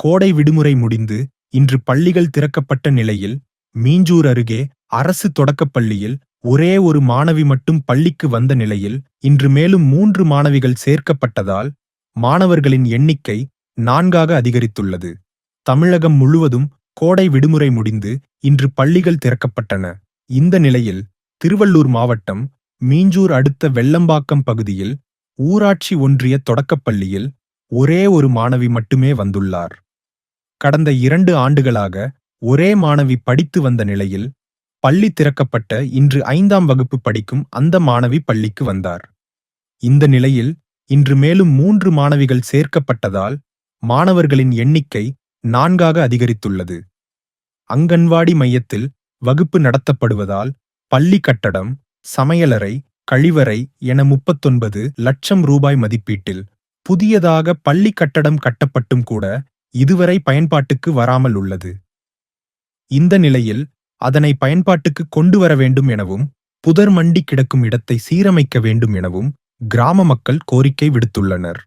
கோடை விடுமுறை முடிந்து இன்று பள்ளிகள் திறக்கப்பட்ட நிலையில் மீஞ்சூர் அருகே அரசு தொடக்கப்பள்ளியில் ஒரே ஒரு மாணவி மட்டும் பள்ளிக்கு வந்த நிலையில் இன்று மேலும் மூன்று மாணவிகள் சேர்க்கப்பட்டதால் மாணவர்களின் எண்ணிக்கை நான்காக அதிகரித்துள்ளது. தமிழகம் முழுவதும் கோடை விடுமுறை முடிந்து இன்று பள்ளிகள் திறக்கப்பட்டன. இந்த நிலையில் திருவள்ளூர் மாவட்டம் மீஞ்சூர் அடுத்த வெள்ளம்பாக்கம் பகுதியில் ஊராட்சி ஒன்றிய தொடக்கப்பள்ளியில் ஒரே ஒரு மாணவி மட்டுமே வந்துள்ளார். கடந்த இரண்டு ஆண்டுகளாக ஒரே மாணவி படித்து வந்த நிலையில் பள்ளி திறக்கப்பட்ட இன்று ஐந்தாம் வகுப்பு படிக்கும் அந்த மாணவி பள்ளிக்கு வந்தார். இந்த நிலையில் இன்று மேலும் மூன்று மாணவிகள் சேர்க்கப்பட்டதால் மாணவர்களின் எண்ணிக்கை நான்காக அதிகரித்துள்ளது. அங்கன்வாடி மையத்தில் வகுப்பு நடத்தப்படுவதால் பள்ளி கட்டடம் சமையலறை கழிவறை என முப்பத்தொன்பது லட்சம் ரூபாய் மதிப்பீட்டில் புதியதாக பள்ளி கட்டடம் கட்டப்பட்டும் கூட இதுவரை பயன்பாட்டுக்கு வராமல் உள்ளது. இந்த நிலையில் அதனை பயன்பாட்டுக்கு கொண்டு வர வேண்டும் எனவும் புதர் மண்டி கிடக்கும் இடத்தை சீரமைக்க வேண்டும் எனவும் கிராம மக்கள் கோரிக்கை விடுத்துள்ளனர்.